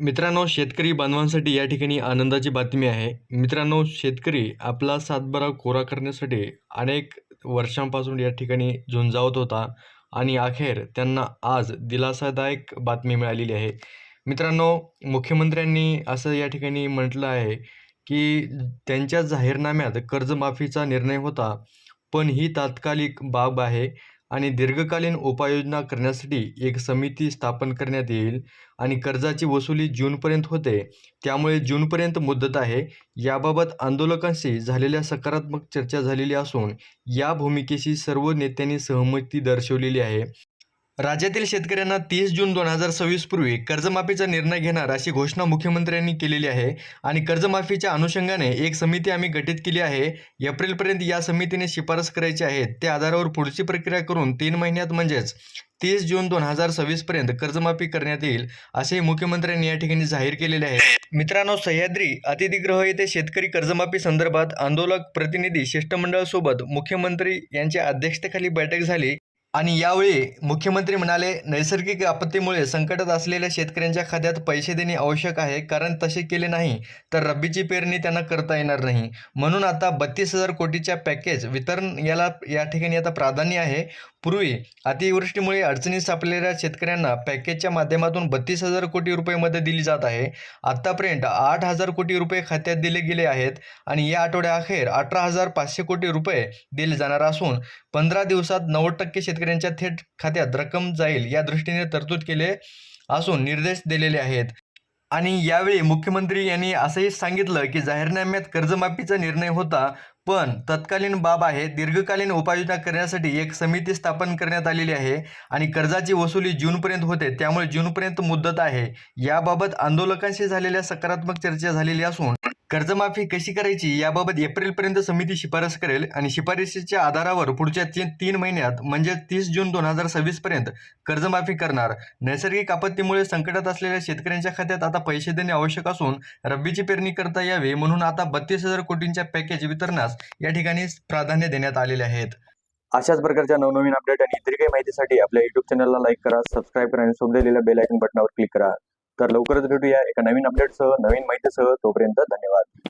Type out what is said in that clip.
मित्रांनो शेतकरी बांधवांसाठी या ठिकाणी आनंदाची बातमी आहे. मित्रांनो शेतकरी आपला सातबारा कोरा करण्यासाठी अनेक वर्षांपासून या ठिकाणी झुंजावत होता आणि अखेर त्यांना आज दिलासादायक बातमी मिळालेली आहे. मित्रांनो मुख्यमंत्र्यांनी असं या ठिकाणी म्हटलं आहे की त्यांच्या जाहीरनाम्यात कर्जमाफीचा निर्णय होता पण ही तात्कालिक बाब आहे. आणि दीर्घकालीन उपाययोजना करण्यासाठी एक समिती स्थापन करण्यात येईल आणि कर्जाची वसुली जूनपर्यंत होते. त्यामुळे जूनपर्यंत मुदत आहे. याबाबत आंदोलकांशी झालेल्या सकारात्मक चर्चा झालेली असून या भूमिकेशी सर्व नेत्यांनी सहमती दर्शवलेली आहे. राज्यातील शेतकऱ्यांना तीस जून दोन हजार सव्वीस पूर्वी कर्जमाफीचा निर्णय घेणार अशी घोषणा मुख्यमंत्र्यांनी केलेली आहे आणि कर्जमाफीच्या अनुषंगाने एक समिती आम्ही गठीत केली आहे. एप्रिलपर्यंत या समितीने शिफारस करायची आहे. त्या आधारावर पुढची प्रक्रिया करून तीन महिन्यात म्हणजेच तीस जून दोन हजार सव्वीसपर्यंत कर्जमाफी करण्यात येईल असेही मुख्यमंत्र्यांनी या ठिकाणी जाहीर केलेले आहे. मित्रांनो सह्याद्री अतिथीगृह येथे शेतकरी कर्जमाफी संदर्भात आंदोलक प्रतिनिधी शिष्टमंडळासोबत मुख्यमंत्री यांच्या अध्यक्षतेखाली बैठक झाली. आणि यावेळी मुख्यमंत्री म्हणाले नैसर्गिक आपत्तीमुळे संकटात असलेल्या शेतकऱ्यांच्या खात्यात पैसे देणे आवश्यक आहे कारण तसे केले नाही तर रब्बीची पेरणी त्यांना करता येणार नाही. म्हणून आता बत्तीस हजार कोटीच्या पॅकेज वितरण याला या ठिकाणी आता प्राधान्य आहे. पूर्वी अतिवृष्टीमुळे अडचणीत सापडलेल्या शेतकऱ्यांना पॅकेजच्या माध्यमातून बत्तीस हजार कोटी रुपये मदत दिली जात आहे. आत्तापर्यंत आठ हजार कोटी रुपये खात्यात दिले गेले आहेत आणि या आठवड्याअखेर अठरा हजार पाचशे कोटी रुपये दिले जाणार असून पंधरा दिवसात नव्वद टक्के शेतकऱ्यांच्या थेट खात्यात रक्कम जाईल या दृष्टीने तरतूद केले असून निर्देश दिलेले आहेत. आणि यावेळी मुख्यमंत्री यांनी असंही सांगितलं की जाहीरनाम्यात कर्जमाफीचा निर्णय होता पण तत्कालीन बाब आहे दीर्घकालीन उपाययोजना करण्यासाठी एक समिती स्थापन करण्यात आलेली आहे आणि कर्जाची वसुली जूनपर्यंत होते त्यामुळे जूनपर्यंत मुदत आहे. याबाबत आंदोलकांशी झालेल्या सकारात्मक चर्चा झालेली असून कर्जमाफी कशी करायची याबाबत एप्रिलपर्यंत समिती शिफारस करेल आणि शिफारसीच्या आधारावर पुढच्या तीन तीन महिन्यात म्हणजे तीस जून दोन हजार सव्वीसपर्यंत कर्जमाफी करणार. नैसर्गिक आपत्तीमुळे संकटात असलेल्या शेतकऱ्यांच्या खात्यात आता पैसे देणे आवश्यक असून रब्बीची पेरणी करता यावी म्हणून आता बत्तीस हजार कोटींच्या पॅकेज वितरणास या ठिकाणी प्राधान्य देण्यात आलेले आहेत. अशाच प्रकारच्या नवनवीन अपडेट आणि इतर काही माहितीसाठी आपल्या युट्यूब चॅनलला लाईक करा सबस्क्राईब करा आणि सोबत बेल आयकन बटनावर क्लिक करा. तर लवकरच भेटूया एका नवीन अपडेटसह नवीन माहितीसह. तोपर्यंत धन्यवाद.